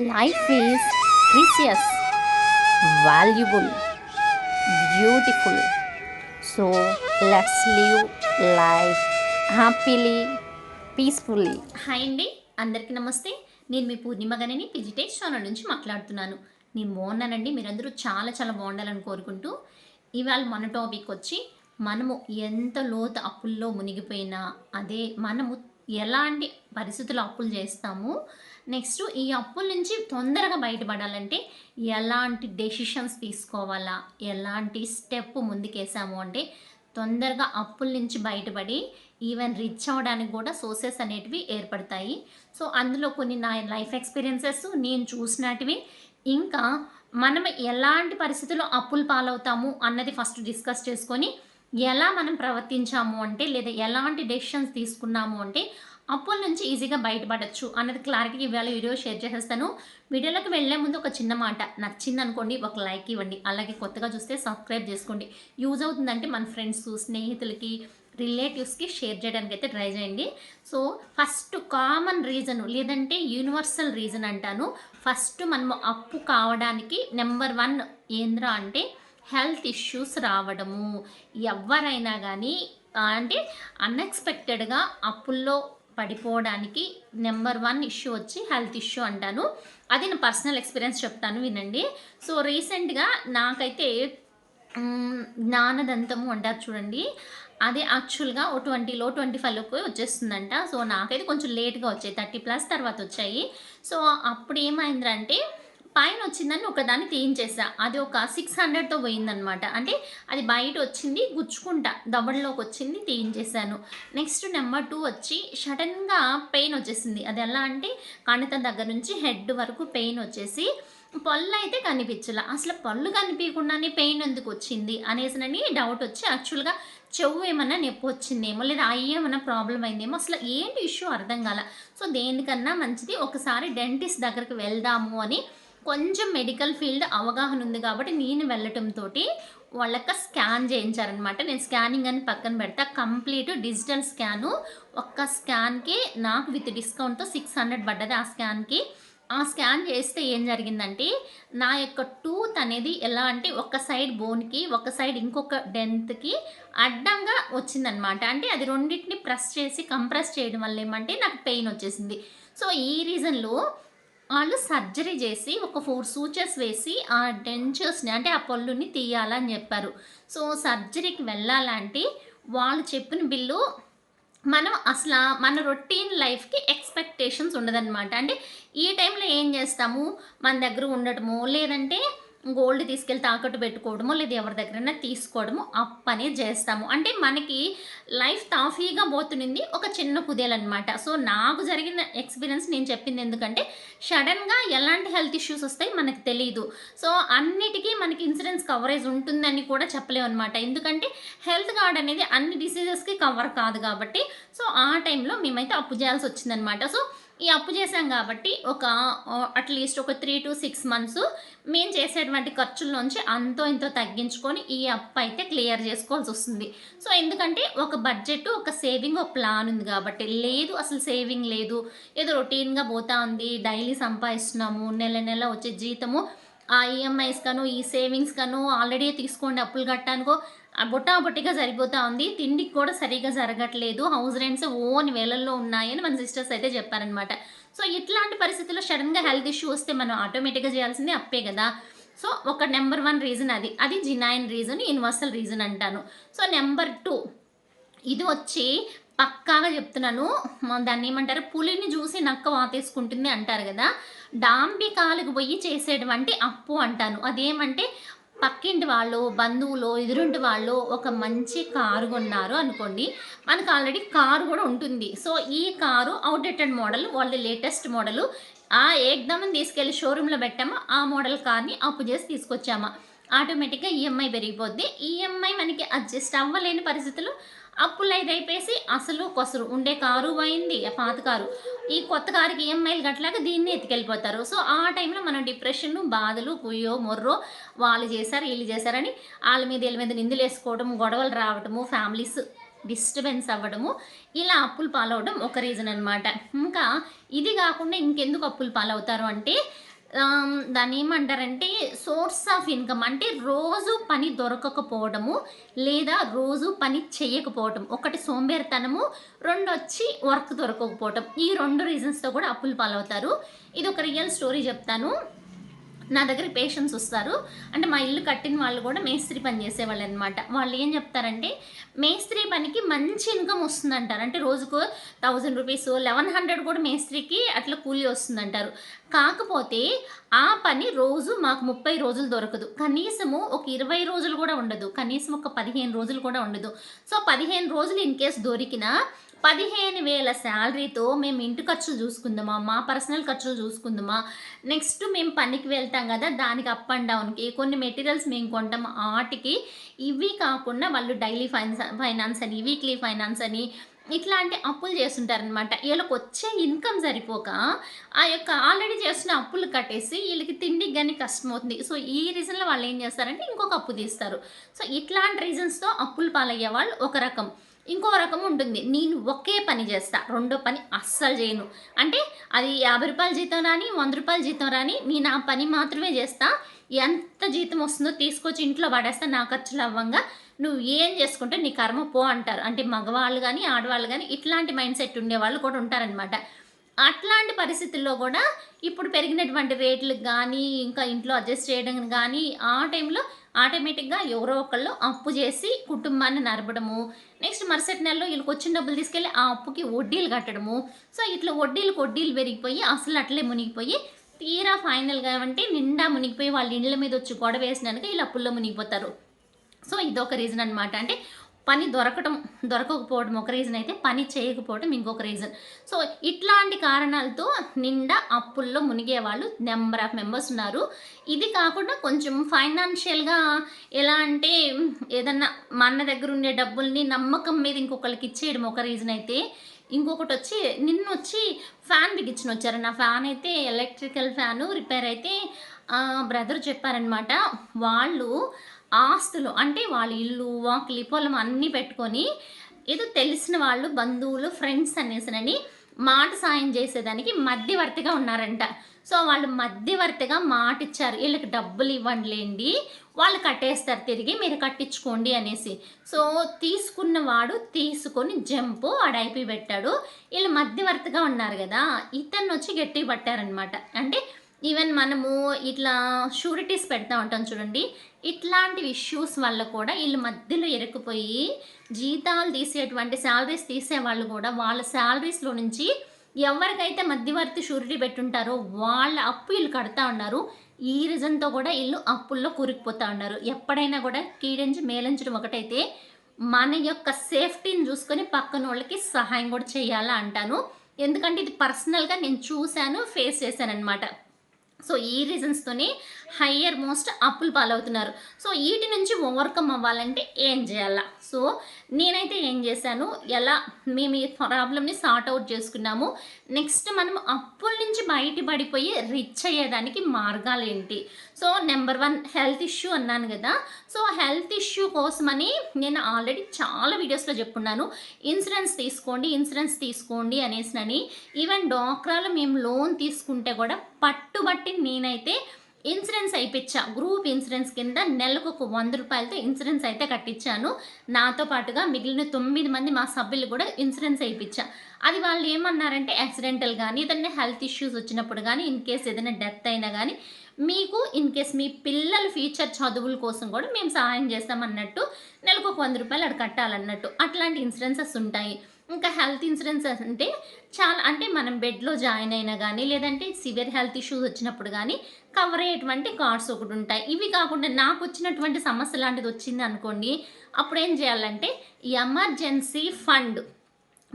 Life is precious valuable beautiful so let's live life happily peacefully hi అండి అందరికీ నమస్తే. నేను మీ పూర్ణిమ గనిని పిజిటేజ్ నుంచి మాట్లాడుతున్నాను. నేను బాగున్నానండి మీరందరూ చాలా చాలా బాగుండాలని కోరుకుంటూ. ఇవాళ మన టాపిక్ వచ్చి మనము ఎంత లోతు అప్పుల్లో మునిగిపోయినా అదే మనము ఎలాంటి పరిస్థితుల్లో అప్పులు చేస్తాము నెక్స్ట్ ఈ అప్పుల నుంచి తొందరగా బయటపడాలంటే ఎలాంటి డెసిషన్స్ తీసుకోవాలా? ఎలాంటి స్టెప్ ముందుకేసాము అంటే తొందరగా అప్పుల నుంచి బయటపడి ఈవెన్ రిచ్ అవ్వడానికి కూడా సోర్సెస్ అనేటివి ఏర్పడతాయి. సో అందులో కొన్ని నా లైఫ్ ఎక్స్పీరియన్సెస్ నేను చూసినటివి. ఇంకా మనం ఎలాంటి పరిస్థితుల్లో అప్పులు పాలవుతాము అన్నది ఫస్ట్ డిస్కస్ చేసుకొని ఎలా మనం ప్రవర్తించాము అంటే లేదా ఎలాంటి డెసిషన్స్ తీసుకున్నాము అంటే అప్పుల నుంచి ఈజీగా బయటపడచ్చు అన్నది క్లారిటీ ఇవాళ వీడియో షేర్ చేసేస్తాను. వీడియోలోకి వెళ్ళే ముందు ఒక చిన్న మాట నచ్చింది అనుకోండి ఒక లైక్ ఇవ్వండి. అలాగే కొత్తగా చూస్తే సబ్స్క్రైబ్ చేసుకోండి. యూజ్ అవుతుందంటే మన ఫ్రెండ్స్ స్నేహితులకి రిలేటివ్స్కి షేర్ చేయడానికి అయితే ట్రై చేయండి. సో ఫస్ట్ కామన్ రీజన్ లేదంటే యూనివర్సల్ రీజన్ అంటాను. ఫస్ట్ మనము అప్పు కావడానికి నెంబర్ వన్ ఏంద్రా అంటే హెల్త్ ఇష్యూస్ రావడము. ఎవరైనా కానీ అంటే అన్ఎక్స్పెక్టెడ్గా అప్పుల్లో పడిపోవడానికి నెంబర్ వన్ ఇష్యూ వచ్చి హెల్త్ ఇష్యూ అంటాను. అది నా పర్సనల్ ఎక్స్పీరియన్స్ చెప్తాను వినండి. సో రీసెంట్గా నాకైతే జ్ఞానదంతము అంటారు చూడండి. అది యాక్చువల్గా ఓ ట్వంటీలో ట్వంటీ ఫైవ్లోకి వచ్చేస్తుందంట. సో నాకైతే కొంచెం లేట్గా వచ్చాయి. థర్టీ ప్లస్ తర్వాత వచ్చాయి. సో అప్పుడు ఏమైందంటే పైన వచ్చిందని ఒకదాన్ని తీయించేసా అది ఒక సిక్స్ హండ్రెడ్తో పోయిందనమాట అంటే అది బయట వచ్చింది గుచ్చుకుంటా. దవడలోకి వచ్చింది తీయించేశాను నెక్స్ట్ నెంబర్ టూ వచ్చి సడన్గా పెయిన్ వచ్చేసింది. అది ఎలా అంటే కణిత దగ్గర నుంచి హెడ్ వరకు పెయిన్ వచ్చేసి పళ్ళు అయితే కనిపించలే. అసలు పళ్ళు కనిపించకుండానే పెయిన్ ఎందుకు వచ్చింది అనేసినని డౌట్ వచ్చి యాక్చువల్గా చెవు ఏమన్నా నొప్పి వచ్చిందేమో లేదా ఐ ఏమన్నా ప్రాబ్లం అయిందేమో అసలు ఏంటి ఇష్యూ అర్థం కాల. సో దేనికన్నా మంచిది ఒకసారి డెంటిస్ట్ దగ్గరికి వెళ్దాము అని కొంచెం మెడికల్ ఫీల్డ్ అవగాహన ఉంది కాబట్టి నేను వెళ్ళటంతో వాళ్ళకి స్కాన్ చేయించారనమాట నేను స్కానింగ్ అని పక్కన పెడతా. కంప్లీట్ డిజిటల్ స్కాను ఒక్క స్కాన్కి నాకు విత్ డిస్కౌంట్తో సిక్స్ హండ్రెడ్ పడ్డది ఆ స్కాన్కి ఆ స్కాన్ చేస్తే ఏం జరిగిందంటే నా యొక్క టూత్ అనేది ఎలా అంటే ఒక సైడ్ బోన్కి ఒక సైడ్ ఇంకొక డెంత్కి అడ్డంగా వచ్చిందనమాట అంటే అది రెండింటిని ప్రెస్ చేసి కంప్రెస్ చేయడం వల్ల ఏమంటే నాకు పెయిన్ వచ్చేసింది. సో ఈ రీజన్లో వాళ్ళు సర్జరీ చేసి ఒక ఫోర్ సూచర్స్ వేసి ఆ డెంచర్స్ని అంటే ఆ పళ్ళుని తీయాలని చెప్పారు. సో సర్జరీకి వెళ్ళాలంటే వాళ్ళు చెప్పిన బిల్లు మనం అసలు మన రొటీన్ లైఫ్కి ఎక్స్పెక్టేషన్స్ ఉండదన్నమాట. అంటే ఈ టైంలో ఏం చేస్తాము? మన దగ్గర ఉండటము లేదంటే గోల్డ్ తీసుకెళ్ళి తాకట్టు పెట్టుకోవడము లేదా ఎవరి దగ్గరైనా తీసుకోవడము అప్పనే చేస్తాము. అంటే మనకి లైఫ్ తాఫీగా పోతునింది ఒక చిన్న కుదేలనమాట సో నాకు జరిగిన ఎక్స్పీరియన్స్ నేను చెప్పింది ఎందుకంటే సడన్గా ఎలాంటి హెల్త్ ఇష్యూస్ వస్తాయి మనకు తెలియదు సో అన్నిటికీ మనకి ఇన్సూరెన్స్ కవరేజ్ ఉంటుందని కూడా చెప్పలేము అనమాట ఎందుకంటే హెల్త్ కార్డ్ అనేది అన్ని డిసీజెస్కి కవర్ కాదు కాబట్టి సో ఆ టైంలో మేమైతే అప్పు చేయాల్సి వచ్చిందనమాట సో ఈ అప్పు చేసాం కాబట్టి ఒక అట్లీస్ట్ ఒక త్రీ టు సిక్స్ మంత్స్ మేము చేసేటువంటి ఖర్చుల్లోంచి అంతో ఇంతో తగ్గించుకొని ఈ అప్పు అయితే క్లియర్ చేసుకోవాల్సి వస్తుంది. సో ఎందుకంటే ఒక బడ్జెట్ ఒక సేవింగ్ ఒక ప్లాన్ ఉంది కాబట్టి లేదు అసలు సేవింగ్ లేదు. ఏదో రొటీన్గా పోతా ఉంది డైలీ సంపాదిస్తున్నాము నెల నెల వచ్చే జీతము ఆ ఈఎంఐస్ కను ఈ సేవింగ్స్ కను ఆల్రెడీ తీసుకోండి అప్పులు కట్టానుకో ఆ బుట్టా బుట్టిగా ఉంది. తిండికి కూడా సరిగా జరగట్లేదు. హౌస్ రెంట్స్ ఓన్ వేలల్లో ఉన్నాయని మన సిస్టర్స్ అయితే చెప్పారనమాట సో ఇట్లాంటి పరిస్థితుల్లో సడన్గా హెల్త్ ఇష్యూ వస్తే మనం ఆటోమేటిక్గా చేయాల్సింది అప్పే కదా. సో ఒక నెంబర్ వన్ రీజన్ అది. అది జినాయిన్ రీజన్ యూనివర్సల్ రీజన్ అంటాను. So number two. ఇది వచ్చి పక్కాగా చెప్తున్నాను. దాన్ని ఏమంటారు? పులిని చూసి నక్క వాతేసుకుంటుంది అంటారు కదా. డాంబికాలకు పోయి చేసేటువంటి అప్పు అంటాను. అదేమంటే పక్కింటి వాళ్ళు బంధువులు ఎదురుంటి వాళ్ళు ఒక మంచి కారు కొన్నారు అనుకోండి. మనకు ఆల్రెడీ కారు కూడా ఉంటుంది. సో ఈ కారు అవుట్డేటెడ్ మోడల్ వాళ్ళ లేటెస్ట్ మోడల్ ఆ ఏక్దమని తీసుకెళ్ళి షోరూంలో పెట్టామా ఆ మోడల్ కార్ని అప్పు చేసి తీసుకొచ్చామా. ఆటోమేటిక్గా ఈఎంఐ పెరిగిపోద్ది. ఈఎంఐ మనకి అడ్జస్ట్ అవ్వలేని పరిస్థితులు అప్పులు అయితే అయిపోయేసి అసలు కొసరు. ఉండే కారు పోయింది పాత కారు. ఈ కొత్త కారుకి ఈఎంఐలు కట్టలేక దీన్ని ఎత్తుకెళ్ళిపోతారు. సో ఆ టైంలో మనం డిప్రెషన్ బాధలు కుయ్యో మొర్రో వాళ్ళు చేశారు వీళ్ళు చేశారని వాళ్ళ మీద వీళ్ళ మీద నిందులు వేసుకోవడం గొడవలు రావటము ఫ్యామిలీస్ డిస్టర్బెన్స్ అవ్వడము ఇలా అప్పులు పాలవడం ఒక రీజన్ అనమాట ఇంకా ఇది కాకుండా ఇంకెందుకు అప్పులు పాలవుతారు అంటే దాన్ని ఏమంటారంటే సోర్స్ ఆఫ్ ఇన్కమ్ అంటే రోజు పని దొరకకపోవడము లేదా రోజు పని చేయకపోవటం. ఒకటి సోంబేరితనము రెండు వచ్చి వర్క్ దొరకకపోవటం. ఈ రెండు రీజన్స్తో కూడా అప్పులు పాలవుతారు. ఇది ఒక రియల్ స్టోరీ చెప్తాను. నా దగ్గర పేషెంట్స్ వస్తారు. అంటే మా ఇల్లు కట్టిన వాళ్ళు కూడా మేస్త్రి పని చేసేవాళ్ళు అనమాట వాళ్ళు ఏం చెప్తారంటే మేస్త్రి పనికి మంచి ఇన్కమ్ వస్తుందంటారు. అంటే రోజుకు థౌజండ్ రూపీస్ లెవెన్ హండ్రెడ్ కూడా మేస్త్రికి అట్లా కూలీ వస్తుందంటారు. కాకపోతే ఆ పని రోజు మాకు ముప్పై రోజులు దొరకదు. కనీసము ఒక ఇరవై రోజులు కూడా ఉండదు. కనీసం ఒక పదిహేను రోజులు కూడా ఉండదు. సో పదిహేను రోజులు ఇన్ కేస్ దొరికినా పదిహేను వేల శాలరీతో మేము ఇంటి ఖర్చులు చూసుకుందామా మా పర్సనల్ ఖర్చులు చూసుకుందామా? నెక్స్ట్ మేము పనికి వెళ్తాం కదా దానికి అప్ అండ్ డౌన్కి కొన్ని మెటీరియల్స్ మేము కొంటాం. వాటికి ఇవి కాకుండా వాళ్ళు డైలీ ఫైనాన్స్ ఫైనాన్స్ అని వీక్లీ ఫైనాన్స్ అని ఇట్లాంటి అప్పులు చేస్తుంటారనమాట వీళ్ళకి వచ్చే ఇన్కమ్ సరిపోక ఆ యొక్క ఆల్రెడీ చేస్తున్న అప్పులు కట్టేసి వీళ్ళకి తిండికి కానీ కష్టమవుతుంది సో ఈ రీజన్లో వాళ్ళు ఏం చేస్తారంటే ఇంకొక అప్పు తీస్తారు. సో ఇట్లాంటి రీజన్స్తో అప్పులు పాలయ్యే వాళ్ళు ఒక రకం. ఇంకో రకం ఉంటుంది. నేను ఒకే పని చేస్తా. రెండో పని అస్సలు చేయను. అంటే అది యాభై రూపాయల జీతం రాని వంద రూపాయల జీతం రాని నేను ఆ పని మాత్రమే చేస్తా. ఎంత జీతం వస్తుందో తీసుకొచ్చి ఇంట్లో పడేస్తా. నా ఖర్చులు అవ్వంగా నువ్వు ఏం చేసుకుంటే నీ కర్మ పో అంటారు. అంటే మగవాళ్ళు కానీ ఆడవాళ్ళు కానీ ఇట్లాంటి మైండ్ సెట్ ఉండేవాళ్ళు కూడా ఉంటారనమాట అట్లాంటి పరిస్థితుల్లో కూడా ఇప్పుడు పెరిగినటువంటి రేట్లకు కానీ ఇంకా ఇంట్లో అడ్జస్ట్ చేయడం కానీ ఆ టైంలో ఆటోమేటిక్గా ఎవరో ఒకళ్ళు అప్పు చేసి కుటుంబాన్ని నరపడము నెక్స్ట్ మరుసటి నెలలో వీళ్ళకి వచ్చిన డబ్బులు తీసుకెళ్ళి ఆ అప్పుకి వడ్డీలు కట్టడము. సో ఇట్లా వడ్డీలకు వడ్డీలు పెరిగిపోయి అసలు అట్లే మునిగిపోయి తీరా ఫైనల్గా అంటే నిండా మునిగిపోయి వాళ్ళ ఇండ్ల మీద వచ్చి గొడవ వేసినాక వీళ్ళు అప్పుల్లో మునిగిపోతారు. సో ఇదొక రీజన్ అనమాట అంటే పని దొరకటం దొరకకపోవడం ఒక రీజన్ అయితే పని చేయకపోవడం ఇంకొక రీజన్ సో ఇట్లాంటి కారణాలతో నిండా అప్పుల్లో మునిగే వాళ్ళు నెంబర్ ఆఫ్ మెంబర్స్ ఉన్నారు. ఇది కాకుండా కొంచెం ఫైనాన్షియల్గా ఎలా అంటే ఏదన్నా మన దగ్గర ఉండే డబ్బుల్ని నమ్మకం మీద ఇంకొకరికి ఇచ్చేయడం ఒక రీజన్ అయితే. ఇంకొకటి వచ్చి నిన్న వచ్చి ఫ్యాన్ బిగించిన వచ్చారు. నా ఫ్యాన్ అయితే ఎలక్ట్రికల్ ఫ్యాను రిపేర్ అయితే బ్రదర్ చెప్పారనమాట వాళ్ళు ఆస్తులు అంటే వాళ్ళ ఇల్లు వాకిలి పొలం అన్నీ పెట్టుకొని ఏదో తెలిసిన వాళ్ళు బంధువులు ఫ్రెండ్స్ అనేసినని మాట సాయం చేసేదానికి మధ్యవర్తిగా ఉన్నారంట. సో వాళ్ళు మధ్యవర్తిగా మాట ఇచ్చారు వీళ్ళకి డబ్బులు ఇవ్వండిలేండి వాళ్ళు కట్టేస్తారు తిరిగి మీరు కట్టించుకోండి అనేసి. సో తీసుకున్నవాడు తీసుకొని జంపు అడైపి పెట్టాడు. వీళ్ళు మధ్యవర్తిగా ఉన్నారు కదా ఇతన్ని వచ్చి గట్టి పట్టారనమాట అంటే ఈవెన్ మనము ఇట్లా షూరిటీస్ పెడతా ఉంటాం చూడండి ఇట్లాంటి ఇష్యూస్ వల్ల కూడా వీళ్ళు మధ్యలో ఇరుక్కుపోయి జీతాలు తీసేటువంటి శాలరీస్ తీసే వాళ్ళు కూడా వాళ్ళ శాలరీస్లో నుంచి ఎవరికైతే మధ్యవర్తి షూరిటీ పెట్టుంటారో వాళ్ళ అప్పు వీళ్ళు కడతా ఉన్నారు. ఈ రీజన్తో కూడా వీళ్ళు అప్పుల్లో కూరుకుపోతూ ఉన్నారు. ఎప్పుడైనా కూడా కీడించి మేలించడం ఒకటైతే మన యొక్క సేఫ్టీని చూసుకొని పక్కన వాళ్ళకి సహాయం కూడా చేయాలా అంటాను. ఎందుకంటే ఇది పర్సనల్గా నేను చూశాను ఫేస్ చేశాను అనమాట సో ఈ రీజన్స్తోనే హయ్యర్ మోస్ట్ అప్పులు పాలవుతున్నారు. సో వీటి నుంచి ఓవర్కమ్ అవ్వాలంటే ఏం చేయాలా? సో నేనైతే ఏం చేశాను? ఎలా మేము ఈ ప్రాబ్లమ్ని సార్ట్ అవుట్ చేసుకున్నాము. నెక్స్ట్ మనం అప్పుల నుంచి బయటపడిపోయి రిచ్ అయ్యేదానికి మార్గాలు ఏంటి so number one health issue అన్నాను కదా. సో హెల్త్ ఇష్యూ కోసమని నేను ఆల్రెడీ చాలా వీడియోస్లో చెప్పున్నాను. ఇన్సూరెన్స్ తీసుకోండి ఇన్సూరెన్స్ తీసుకోండి అనేసినని ఈవెన్ డాక్రాలో మేము లోన్ తీసుకుంటే కూడా పట్టుబట్టి నేనైతే ఇన్సూరెన్స్ అయిపించా గ్రూప్ ఇన్సూరెన్స్ కింద నెలకు ఒక వంద రూపాయలతో ఇన్సూరెన్స్ అయితే కట్టించాను. నాతో పాటుగా మిగిలిన తొమ్మిది మంది మా సభ్యులు కూడా ఇన్సూరెన్స్ అయిపించా అది వాళ్ళు ఏమన్నారంటే యాక్సిడెంటల్ కానీ ఏదైనా హెల్త్ ఇష్యూస్ వచ్చినప్పుడు కానీ ఇన్ కేస్ ఏదైనా డెత్ అయినా కానీ మీకు ఇన్ కేస్ మీ పిల్లల ఫ్యూచర్ చదువుల కోసం కూడా మేము సహాయం చేస్తామన్నట్టు నెలకు ఒక వంద రూపాయలు అక్కడ కట్టాలన్నట్టు అట్లాంటి ఇన్సూరెన్సెస్ ఉంటాయి. ఇంకా హెల్త్ ఇన్సూరెన్స్ అంటే చాలా అంటే మనం బెడ్లో జాయిన్ అయినా కానీ లేదంటే సివియర్ హెల్త్ ఇష్యూస్ వచ్చినప్పుడు కానీ కవర్ అయ్యేటువంటి కార్డ్స్ ఒకటి ఉంటాయి. ఇవి కాకుండా నాకు వచ్చినటువంటి సమస్య లాంటిది వచ్చింది అనుకోండి అప్పుడు ఏం చేయాలంటే ఎమర్జెన్సీ ఫండ్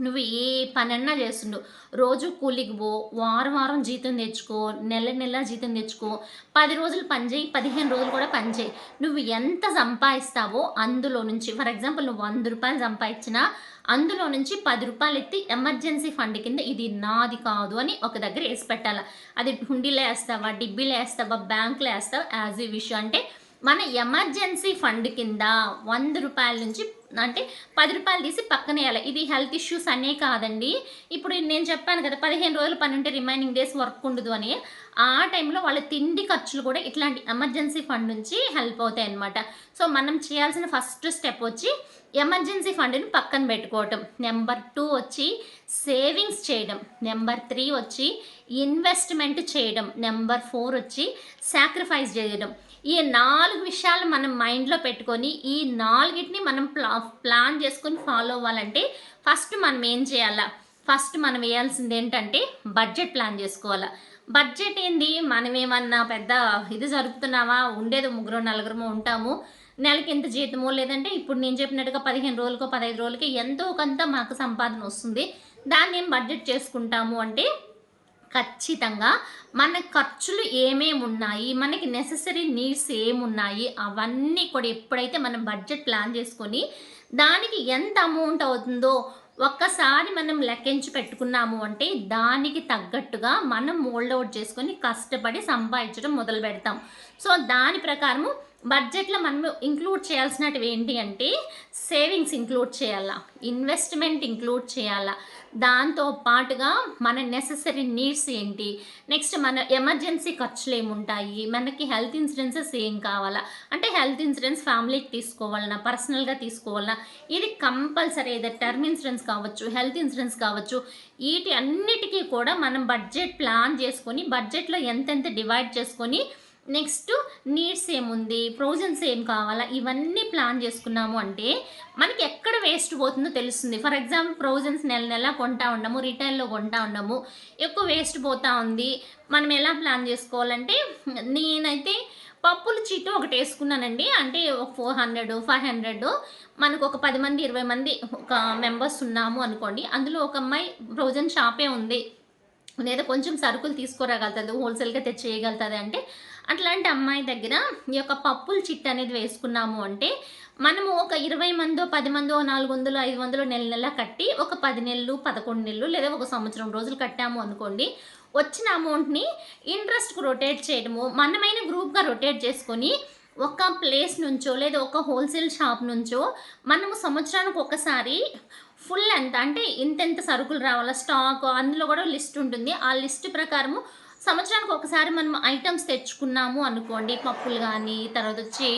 నువ్వు ఏ పనన్నా చేస్తుండు. రోజు కూలికి పో వారం వారం జీతం తెచ్చుకో నెల నెల జీతం తెచ్చుకో పది రోజులు పని చేయి పదిహేను రోజులు కూడా పనిచేయి నువ్వు ఎంత సంపాదిస్తావో అందులో నుంచి ఫర్ ఎగ్జాంపుల్ నువ్వు వంద రూపాయలు సంపాదించినా అందులో నుంచి పది రూపాయలు ఎత్తి ఎమర్జెన్సీ ఫండ్ కింద ఇది నాది కాదు అని ఒక దగ్గర వేసి పెట్టాలి. అది హుండీలో వేస్తావా డిబ్బీలో వేస్తావా బ్యాంకులో వేస్తావా యాజ్ ఈ విషయం అంటే మన ఎమర్జెన్సీ ఫండ్ కింద వంద రూపాయల నుంచి అంటే పది రూపాయలు తీసి పక్కన వేయాలి ఇది హెల్త్ ఇష్యూస్ అనే కాదండి. ఇప్పుడు నేను చెప్పాను కదా పదిహేను రోజులు పని ఉంటే రిమైనింగ్ డేస్ వర్క్ ఉండదు అని. ఆ టైంలో వాళ్ళ తిండి ఖర్చులు కూడా ఇట్లాంటి ఎమర్జెన్సీ ఫండ్ నుంచి హెల్ప్ అవుతాయి అన్నమాట సో మనం చేయాల్సిన ఫస్ట్ స్టెప్ వచ్చి ఎమర్జెన్సీ ఫండ్ని పక్కన పెట్టుకోవటం. నెంబర్ టూ వచ్చి సేవింగ్స్ చేయడం. నెంబర్ త్రీ వచ్చి ఇన్వెస్ట్మెంట్ చేయడం. నెంబర్ ఫోర్ వచ్చి సాక్రిఫైస్ చేయడం. ఈ నాలుగు విషయాలు మనం మైండ్లో పెట్టుకొని ఈ నాలుగిటిని మనం ప్లా ప్లాన్ చేసుకొని ఫాలో అవ్వాలంటే ఫస్ట్ మనం ఏం చేయాలా? ఫస్ట్ మనం వేయాల్సింది ఏంటంటే బడ్జెట్ ప్లాన్ చేసుకోవాలా. బడ్జెట్ ఏంది? మనం ఏమన్నా పెద్ద ఇది జరుపుతున్నామా? ఉండేది ముగ్గురు నలుగురు ఉంటాము. నెలకి ఎంత జీతమో లేదంటే ఇప్పుడు నేను చెప్పినట్టుగా పదిహేను రోజులకో పదహైదు రోజులకి ఎంతో కొంత మాకు సంపాదన వస్తుంది. దాన్ని ఏం బడ్జెట్ చేసుకుంటాము అంటే ఖచ్చితంగా మన ఖర్చులు ఏమేమి ఉన్నాయి మనకి నెససరీ నీడ్స్ ఏమున్నాయి అవన్నీ కూడా ఎప్పుడైతే మనం బడ్జెట్ ప్లాన్ చేసుకొని దానికి ఎంత అమౌంట్ అవుతుందో ఒక్కసారి మనం లెక్కించి పెట్టుకున్నాము అంటే దానికి తగ్గట్టుగా మనం మోల్డ్ అవుట్ చేసుకొని కష్టపడి సంపాదించడం మొదలు పెడతాం. సో దాని ప్రకారము బడ్జెట్లో మనం ఇంక్లూడ్ చేయాల్సినవి ఏంటి అంటే సేవింగ్స్ ఇంక్లూడ్ చేయాలా ఇన్వెస్ట్మెంట్ ఇంక్లూడ్ చేయాలా దాంతో పాటుగా మన నెససరీ నీడ్స్ ఏంటి? నెక్స్ట్ మన ఎమర్జెన్సీ ఖర్చులు ఏముంటాయి? మనకి హెల్త్ ఇన్సూరెన్సెస్ ఏం కావాలా? అంటే హెల్త్ ఇన్సూరెన్స్ ఫ్యామిలీకి తీసుకోవాలన్నా పర్సనల్గా తీసుకోవాలన్నా ఇది కంపల్సరీ ఏదో టర్మ్ ఇన్సూరెన్స్ కావచ్చు హెల్త్ ఇన్సూరెన్స్ కావచ్చు వీటి అన్నిటికీ కూడా మనం బడ్జెట్ ప్లాన్ చేసుకొని బడ్జెట్లో ఎంతెంత డివైడ్ చేసుకొని నెక్స్ట్ నీడ్స్ ఏముంది? ప్రొవిజన్స్ ఏం కావాలా? ఇవన్నీ ప్లాన్ చేసుకున్నాము అంటే మనకి ఎక్కడ వేస్ట్ పోతుందో తెలుస్తుంది. ఫర్ ఎగ్జాంపుల్ ప్రొవిజన్స్ నెల నెల కొంటా ఉండము రిటైల్లో కొంటా ఉండము ఎక్కువ వేస్ట్ పోతా ఉంది. మనం ఎలా ప్లాన్ చేసుకోవాలంటే నేనైతే పప్పుల చీటు ఒకటి వేసుకున్నానండి. అంటే ఒక ఫోర్ హండ్రెడ్ ఫైవ్ హండ్రెడ్ మనకు ఒక పది మంది ఇరవై మంది ఒక మెంబర్స్ ఉన్నాము అనుకోండి. అందులో ఒక అమ్మాయి ప్రొవిజన్ షాపే ఉంది. లేదా కొంచెం సరుకులు తీసుకురాగలుగుతుంది హోల్సేల్గా తెచ్చేయగలుగుతుంది అంటే అట్లాంటి అమ్మాయి దగ్గర ఈ యొక్క పప్పుల చిట్ అనేది వేసుకున్నాము అంటే మనము ఒక ఇరవై మందో పది మందో నాలుగు వందలు ఐదు వందలు నెల నెల కట్టి ఒక పది నెలలు పదకొండు నెలలు లేదా ఒక సంవత్సరం రోజులు కట్టాము అనుకోండి వచ్చిన అమౌంట్ని ఇంట్రెస్ట్కి రొటేట్ చేయడము మనమైన గ్రూప్గా రొటేట్ చేసుకొని ఒక ప్లేస్ నుంచో లేదా ఒక హోల్సేల్ షాప్ నుంచో మనము సంవత్సరానికి ఒకసారి ఫుల్ ఎంత అంటే ఇంతెంత సరుకులు రావాలా స్టాక్ అందులో కూడా లిస్ట్ ఉంటుంది. ఆ లిస్ట్ ప్రకారము సంవత్సరానికి ఒకసారి మనం ఐటమ్స్ తెచ్చుకున్నాము అనుకోండి పప్పులు కానీ తర్వాత వచ్చి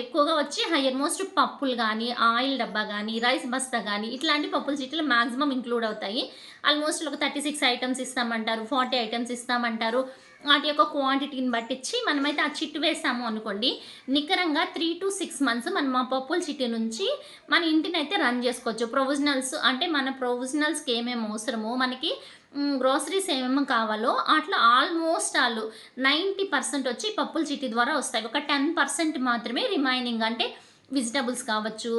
ఎక్కువగా వచ్చి హయ్యర్ మోస్ట్ పప్పులు కానీ ఆయిల్ డబ్బా కానీ రైస్ బస్తా కానీ ఇట్లాంటి పప్పుల చీట్లు మ్యాక్సిమం ఇంక్లూడ్ అవుతాయి. ఆల్మోస్ట్ ఒక థర్టీ సిక్స్ ఐటమ్స్ ఇస్తామంటారు ఫార్టీ ఐటమ్స్ ఇస్తామంటారు. వాటి యొక్క క్వాంటిటీని బట్టించి మనమైతే ఆ చిట్టు వేసాము అనుకోండి నికరంగా త్రీ టు సిక్స్ మంత్స్ మనం ఆ పప్పుల చిట్టి నుంచి మన ఇంటిని అయితే రన్ చేసుకోవచ్చు. ప్రొవిజనల్స్ అంటే మన ప్రొవిజనల్స్కి ఏమేమి అవసరమో మనకి గ్రోసరీస్ ఏమేమి కావాలో అట్లా ఆల్మోస్ట్ ఆల్ నైంటీ పర్సెంట్ వచ్చి పప్పుల చిట్టి ద్వారా వస్తాయి. ఒక టెన్ పర్సెంట్ మాత్రమే రిమైనింగ్ అంటే వెజిటబుల్స్ కావచ్చు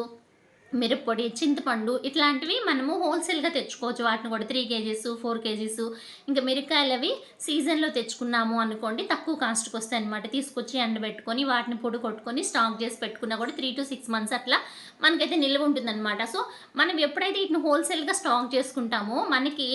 మిరప్పొడి చింతపండు ఇట్లాంటివి మనము హోల్సేల్గా తెచ్చుకోవచ్చు. వాటిని కూడా త్రీ కేజీస్ ఫోర్ కేజీస్ ఇంకా మిరకాయలు అవి సీజన్లో తెచ్చుకున్నాము అనుకోండి తక్కువ కాస్ట్కి వస్తాయి అనమాట తీసుకొచ్చి ఎండబెట్టుకొని వాటిని పొడి కొట్టుకొని స్టాక్ చేసి పెట్టుకున్నా కూడా త్రీ టు సిక్స్ మంత్స్ అట్లా మనకైతే నిల్వ ఉంటుందన్నమాట. సో మనం ఎప్పుడైతే వీటిని హోల్సేల్గా స్టాక్ చేసుకుంటామో మనకి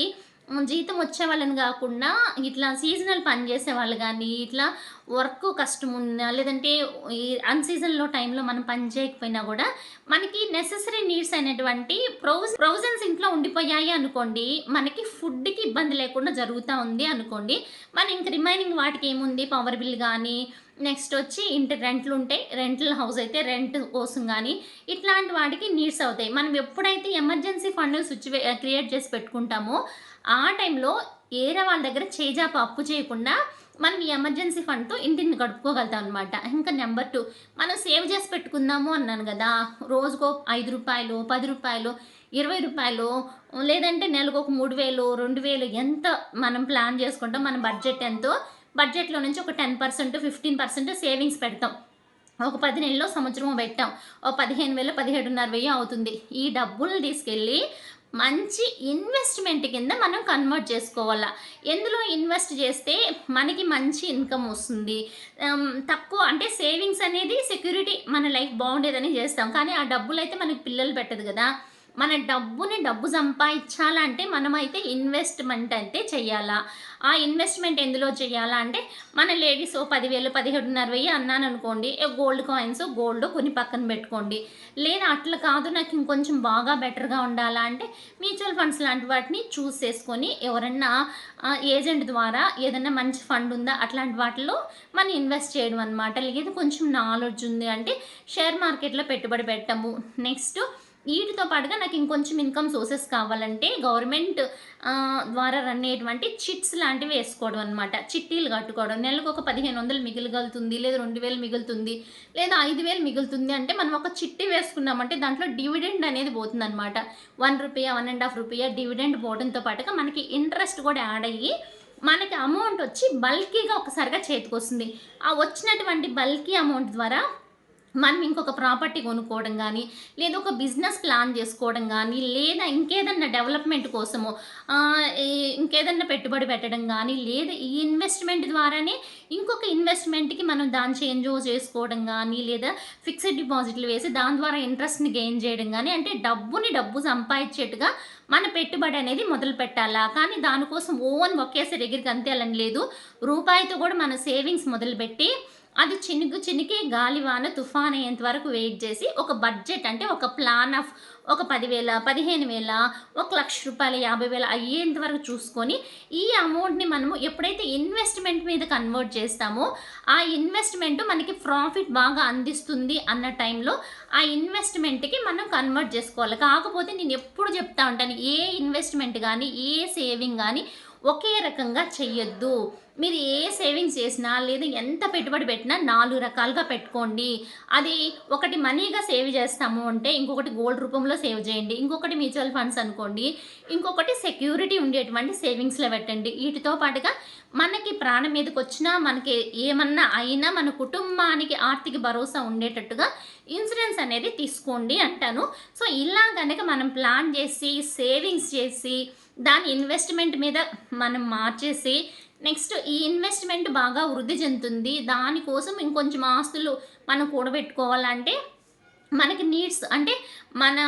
జీతం వచ్చే వాళ్ళని కాకుండా ఇట్లా సీజనల్ పని చేసే వాళ్ళు కానీ ఇట్లా వర్క్ కష్టం ఉన్నా లేదంటే ఈ అన్సీజన్లో టైంలో మనం పని చేయకపోయినా కూడా మనకి నెససరీ నీడ్స్ అయినటువంటి ప్రొవిజ ప్రొవిజన్స్ ఇంట్లో ఉండిపోయాయి అనుకోండి మనకి ఫుడ్కి ఇబ్బంది లేకుండా జరుగుతూ ఉంది అనుకోండి మన ఇంక రిమైనింగ్ వాటికి ఏముంది? పవర్ బిల్ కానీ నెక్స్ట్ వచ్చి ఇంటి రెంట్లు ఉంటాయి. రెంటల్ హౌస్ అయితే రెంట్ కోసం కానీ ఇట్లాంటి వాటికి నీడ్స్ అవుతాయి. మనం ఎప్పుడైతే ఎమర్జెన్సీ ఫండ్ సిచ్యువే క్రియేట్ చేసి పెట్టుకుంటామో ఆ టైంలో ఏరే వాళ్ళ దగ్గర చేజాప అప్పు చేయకుండా మనం ఈ ఎమర్జెన్సీ ఫండ్తో ఇంటిని గడుపుకోగలుగుతాం అనమాట ఇంకా నెంబర్ టూ మనం సేవ్ చేసి పెట్టుకుందాము అన్నాను కదా. రోజుకో ఐదు రూపాయలు పది రూపాయలు ఇరవై రూపాయలు లేదంటే నెలకు ఒక మూడు వేలు రెండు వేలు ఎంత మనం ప్లాన్ చేసుకుంటాం మన బడ్జెట్ ఎంతో బడ్జెట్లో నుంచి ఒక ten percent fifteen percent savings పెడతాం. ఒక పది నెలలో సంవత్సరం పెట్టాం. ఓ పదిహేను వేలు పదిహేడున్నర వెయ్యి అవుతుంది. ఈ డబ్బులు తీసుకెళ్ళి మంచి ఇన్వెస్ట్మెంట్ కింద మనం కన్వర్ట్ చేసుకోవాలా. ఎందులో ఇన్వెస్ట్ చేస్తే మనకి మంచి ఇన్కమ్ వస్తుంది. తక్కువ అంటే సేవింగ్స్ అనేది సెక్యూరిటీ మన లైఫ్ బాగుండేదని చేస్తాం. కానీ ఆ డబ్బులు అయితే మనకి పిల్లలు పెట్టదు కదా. మన డబ్బుని డబ్బు సంపాదించాలంటే మనమైతే ఇన్వెస్ట్మెంట్ అయితే చేయాలా ఆ ఇన్వెస్ట్మెంట్ ఎందులో చేయాలా అంటే మన లేడీస్ ఓ పదివేలు పదిహేడున్నర వెయ్యి అన్నాను అనుకోండి గోల్డ్ కాయిన్స్ గోల్డ్ కొని పక్కన పెట్టుకోండి. లేదా అట్లా కాదు నాకు ఇంకొంచెం బాగా బెటర్గా ఉండాలా అంటే మ్యూచువల్ ఫండ్స్ లాంటి వాటిని చూస్ చేసుకొని ఎవరన్నా ఏజెంట్ ద్వారా ఏదైనా మంచి ఫండ్ ఉందా అట్లాంటి వాటిలో మనం ఇన్వెస్ట్ చేయడం అనమాట లేదు కొంచెం నాలెడ్జ్ ఉంది అంటే షేర్ మార్కెట్లో పెట్టుబడి పెట్టము. నెక్స్ట్ వీటితో పాటుగా నాకు ఇంకొంచెం ఇన్కమ్ సోర్సెస్ కావాలంటే గవర్నమెంట్ ద్వారా రన్ అయ్యేటువంటి చిట్స్ లాంటివి వేసుకోవడం అనమాట చిట్టీలు కట్టుకోవడం. నెలకు ఒక పదిహేను వందలు మిగిలిగలుగుతుంది లేదా రెండు వేలు మిగులుతుంది లేదా ఐదు వేలు మిగులుతుంది అంటే మనం ఒక చిట్టి వేసుకున్నామంటే దాంట్లో డివిడెండ్ అనేది పోతుంది అనమాట వన్ రూపీయా వన్ అండ్ హాఫ్ రూపీయా డివిడెండ్ పోవడంతో పాటుగా మనకి ఇంట్రెస్ట్ కూడా యాడ్ అయ్యి మనకి అమౌంట్ వచ్చి బల్కీగా ఒకసారిగా చేతికి వస్తుంది ఆ వచ్చినటువంటి బల్కీ అమౌంట్ ద్వారా మనం ఇంకొక ప్రాపర్టీ కొనుక్కోవడం కానీ లేదా ఒక బిజినెస్ ప్లాన్ చేసుకోవడం కానీ లేదా ఇంకేదన్నా డెవలప్మెంట్ కోసము ఇంకేదన్నా పెట్టుబడి పెట్టడం కానీ లేదా ఈ ఇన్వెస్ట్మెంట్ ద్వారానే ఇంకొక ఇన్వెస్ట్మెంట్కి మనం దాని చేంజ్ చేసుకోవడం కానీ లేదా ఫిక్స్డ్ డిపాజిట్లు వేసి దాని ద్వారా ఇంట్రెస్ట్ని గెయిన్ చేయడం కానీ అంటే డబ్బుని డబ్బు సంపాదించేట్టుగా మన పెట్టుబడి అనేది మొదలు పెట్టాలా? కానీ దానికోసం ఓన్ ఒకేసారి ఎగిరికి అంతేయాలని లేదు. రూపాయితో కూడా మన సేవింగ్స్ మొదలుపెట్టి అది చినుకు చినికి గాలివాన తుఫాన్ అయ్యేంత వరకు వెయిట్ చేసి ఒక బడ్జెట్ అంటే ఒక ప్లాన్ ఆఫ్ ఒక పదివేల పదిహేను వేల ఒక లక్ష రూపాయల యాభై వేల అయ్యేంత వరకు చూసుకొని ఈ అమౌంట్ని మనము ఎప్పుడైతే ఇన్వెస్ట్మెంట్ మీద కన్వర్ట్ చేస్తామో ఆ ఇన్వెస్ట్మెంట్ మనకి ప్రాఫిట్ బాగా అందిస్తుంది అన్న టైంలో ఆ ఇన్వెస్ట్మెంట్కి మనం కన్వర్ట్ చేసుకోవాలి. కాకపోతే నేను ఎప్పుడు చెప్తా ఉంటాను ఏ ఇన్వెస్ట్మెంట్ కానీ ఏ సేవింగ్ కానీ ఒకే రకంగా చెయ్యొద్దు. మీరు ఏ సేవింగ్స్ చేసినా లేదా ఎంత పెట్టుబడి పెట్టినా నాలుగు రకాలుగా పెట్టుకోండి. అది ఒకటి మనీగా సేవ్ చేస్తాము అంటే ఇంకొకటి గోల్డ్ రూపంలో సేవ్ చేయండి. ఇంకొకటి మ్యూచువల్ ఫండ్స్ అనుకోండి. ఇంకొకటి సెక్యూరిటీ ఉండేటువంటి సేవింగ్స్లో పెట్టండి. వీటితో పాటుగా మనకి ప్రాణం మీదకి వచ్చినా మనకి ఏమన్నా అయినా మన కుటుంబానికి ఆర్థిక భరోసా ఉండేటట్టుగా ఇన్సూరెన్స్ అనేది తీసుకోండి అంటాను. సో ఇలా కనుక మనం ప్లాన్ చేసి సేవింగ్స్ చేసి దాని ఇన్వెస్ట్మెంట్ మీద మనం మార్చేసి నెక్స్ట్ ఈ ఇన్వెస్ట్మెంట్ బాగా వృద్ధి చెందుతుంది. దానికోసం ఇంకొంచెం ఆస్తులు మనం కూడబెట్టుకోవాలంటే మనకి నీడ్స్ అంటే మన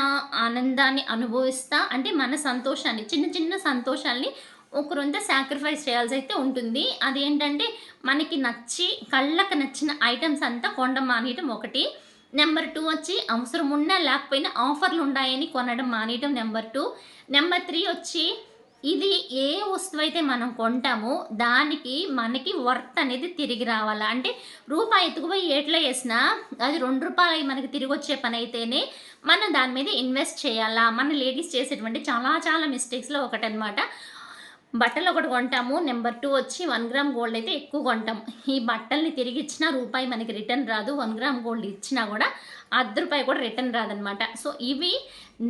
ఆనందాన్ని అనుభవిస్తా అంటే మన సంతోషాన్ని చిన్న చిన్న సంతోషాల్ని ఒకరంత సాక్రిఫైస్ చేయాల్సి అయితే ఉంటుంది. అదేంటంటే మనకి నచ్చి కళ్ళకు నచ్చిన ఐటమ్స్ అంతా కొండ మానేయటం ఒకటి. నెంబర్ టూ వచ్చి అవసరం ఉన్నా లేకపోయినా ఆఫర్లు ఉన్నాయని కొనడం మానేయడం నెంబర్ టూ. నెంబర్ త్రీ వచ్చి ఇది ఏ వస్తువు అయితే మనం కొంటామో దానికి మనకి వర్త్ అనేది తిరిగి రావాలా? అంటే రూపాయి ఎత్తుకుపోయి ఏట్లో వేసినా అది రెండు రూపాయలు మనకి తిరిగి వచ్చే పని అయితేనే మనం దాని మీద ఇన్వెస్ట్ చేయాలా? మన లేడీస్ చేసేటువంటి చాలా చాలా మిస్టేక్స్లో ఒకటనమాట బట్టలు ఒకటి కొంటాము నెంబర్ టూ వచ్చి వన్ గ్రామ్ గోల్డ్ అయితే ఎక్కువ కొంటాం ఈ బట్టల్ని తిరిగి ఇచ్చినా రూపాయి మనకి రిటర్న్ రాదు వన్ గ్రామ్ గోల్డ్ ఇచ్చినా కూడా అర్ధ రూపాయి కూడా రిటర్న్ రాదనమాట సో ఇవి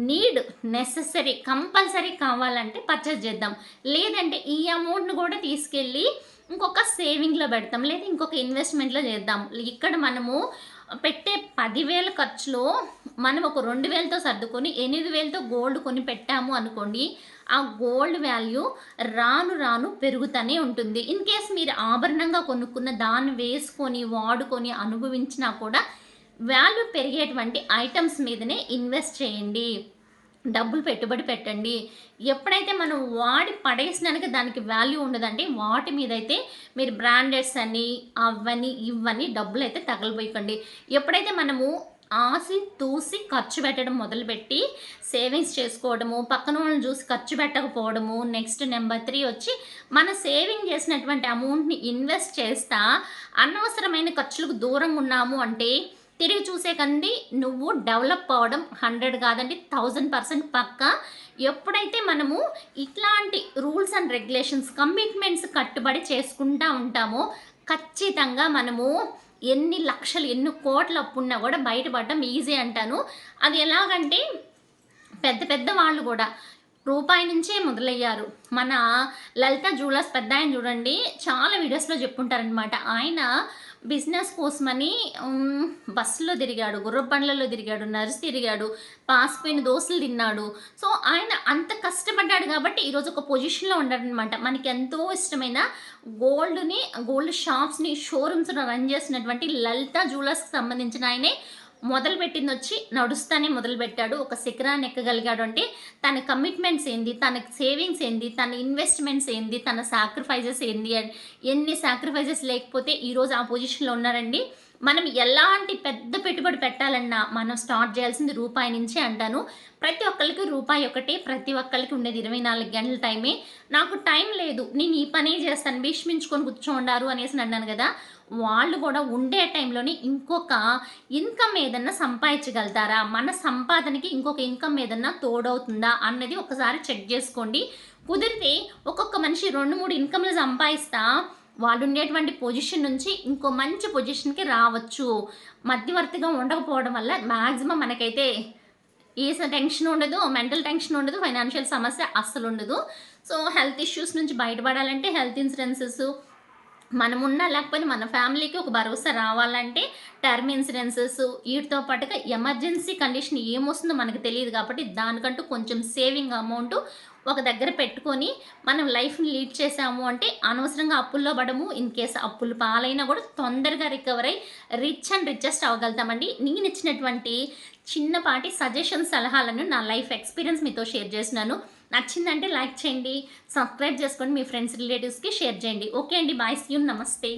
నీడ్ నెససరీ కంపల్సరీ కావాలంటే పర్చేస్ చేద్దాం. లేదంటే ఈ అమౌంట్ను కూడా తీసుకెళ్ళి ఇంకొక సేవింగ్లో పెడతాం లేదా ఇంకొక ఇన్వెస్ట్మెంట్లో చేద్దాం. ఇక్కడ మనము పెట్టే పదివేల ఖర్చులో మనం ఒక రెండు వేలతో సర్దుకొని ఎనిమిది వేలతో గోల్డ్ కొని పెట్టాము అనుకోండి ఆ గోల్డ్ వాల్యూ రాను రాను పెరుగుతూనే ఉంటుంది. ఇన్ కేస్ మీరు ఆభరణంగా కొనుక్కున్న దాన్ని వేసుకొని వాడుకొని అనుభవించినా కూడా వాల్యూ పెరిగేటువంటి ఐటమ్స్ మీదనే ఇన్వెస్ట్ చేయండి. డబ్బులు పెట్టుబడి పెట్టండి. ఎప్పుడైతే మనం వాడి పడేసినాక దానికి వాల్యూ ఉండదంటే వాటి మీద అయితే మీరు బ్రాండెడ్స్ అని అవని ఇవన్నీ డబ్బులు అయితే తగలబోయకండి. ఎప్పుడైతే మనము ఆసి తూసి ఖర్చు పెట్టడం మొదలుపెట్టి సేవింగ్స్ చేసుకోవడము పక్కన వాళ్ళని చూసి ఖర్చు పెట్టకపోవడము నెక్స్ట్ నెంబర్ త్రీ వచ్చి మన సేవింగ్ చేసినటువంటి అమౌంట్ని ఇన్వెస్ట్ చేస్తా అనవసరమైన ఖర్చులకు దూరంగా ఉన్నాము అంటే తిరిగి చూసే కంది నువ్వు డెవలప్ అవ్వడం హండ్రెడ్ కాదండి థౌజండ్ పర్సెంట్ పక్క. ఎప్పుడైతే మనము ఇట్లాంటి రూల్స్ అండ్ రెగ్యులేషన్స్ కమిట్మెంట్స్ కట్టుబడి చేసుకుంటా ఉంటామో ఖచ్చితంగా మనము ఎన్ని లక్షలు ఎన్ని కోట్ల అప్పున్నా కూడా బయటపడడం ఈజీ అంటాను. అది ఎలాగంటే పెద్ద పెద్ద వాళ్ళు కూడా రూపాయి నుంచే మొదలయ్యారు. మన లలిత జూలర్స్ పెద్ద ఆయన చూడండి చాలా వీడియోస్లో చెప్పుంటారనమాట ఆయన బిజినెస్ కోసమని బస్సులో తిరిగాడు గుర్రబండ్లలో తిరిగాడు నర్స్ తిరిగాడు పాసిపోయిన దోశలు తిన్నాడు. సో ఆయన అంత కష్టపడ్డాడు కాబట్టి ఈరోజు ఒక పొజిషన్లో ఉన్నాడనమాట మనకి ఎంతో ఇష్టమైన గోల్డ్ని గోల్డ్ షాప్స్ని షోరూమ్స్ని రన్ చేసినటువంటి లలిత జ్యువెలర్స్కి సంబంధించిన ఆయనే మొదలుపెట్టింది వచ్చి నడుస్తానే మొదలుపెట్టాడు. ఒక శిఖరాన్ని ఎక్కగలిగాడు అంటే తన కమిట్మెంట్స్ ఏంది తన సేవింగ్స్ ఏంది తన ఇన్వెస్ట్మెంట్స్ ఏంది తన సాక్రిఫైజెస్ ఏంది ఎన్ని సాక్రిఫైజెస్ లేకపోతే ఈరోజు ఆ పొజిషన్లో ఉన్నారండి. మనం ఎలాంటి పెద్ద పెట్టుబడి పెట్టాలన్నా మనం స్టార్ట్ చేయాల్సింది రూపాయి నుంచే అంటాను. ప్రతి ఒక్కరికి రూపాయి ఒకటే ప్రతి ఒక్కరికి ఉండేది ఇరవై నాలుగు గంటల టైమే. నాకు టైం లేదు నేను ఈ పనే చేస్తాను భీష్మించుకొని కూర్చోండారు అనేసి అన్నాను కదా. వాళ్ళు కూడా ఉండే టైంలోనే ఇంకొక ఇన్కమ్ ఏదన్నా సంపాదించగలుగుతారా? మన సంపాదనకి ఇంకొక ఇన్కమ్ ఏదన్నా తోడవుతుందా అన్నది ఒకసారి చెక్ చేసుకోండి. కుదిరితే ఒక్కొక్క మనిషి రెండు మూడు ఇన్కమ్లు సంపాదిస్తా వాళ్ళు ఉండేటువంటి పొజిషన్ నుంచి ఇంకో మంచి పొజిషన్కి రావచ్చు. మధ్యవర్తిగా ఉండకపోవడం వల్ల మ్యాక్సిమం మనకైతే ఏ టెన్షన్ ఉండదు మెంటల్ టెన్షన్ ఉండదు ఫైనాన్షియల్ సమస్య అస్సలు ఉండదు. సో హెల్త్ ఇష్యూస్ నుంచి బయటపడాలంటే హెల్త్ ఇన్సూరెన్సెస్ మనమున్నా లేకపోయినా మన ఫ్యామిలీకి ఒక భరోసా రావాలంటే టర్మ్ ఇన్సూరెన్సెస్ వీటితో పాటుగా ఎమర్జెన్సీ కండిషన్ ఏమొస్తుందో మనకు తెలియదు కాబట్టి దానికంటూ కొంచెం సేవింగ్ అమౌంట్ ఒక దగ్గర పెట్టుకొని మనం లైఫ్ని లీడ్ చేసాము అంటే అనవసరంగా అప్పుల్లో పడము. ఇన్ కేసు అప్పులు పాలైనా కూడా తొందరగా రికవర్ అయ్యి రిచ్ అండ్ రిచెస్ట్ అవ్వగలుగుతామండి. నేను ఇచ్చినటువంటి చిన్నపాటి సజెషన్ సలహాలను నా లైఫ్ ఎక్స్పీరియన్స్ మీతో షేర్ చేసినాను నచ్చిందంటే లైక్ చేయండి సబ్స్క్రైబ్ చేసుకోండి మీ ఫ్రెండ్స్ రిలేటివ్స్కి షేర్ చేయండి. ఓకే అండి బాయ్ సీ నమస్తే.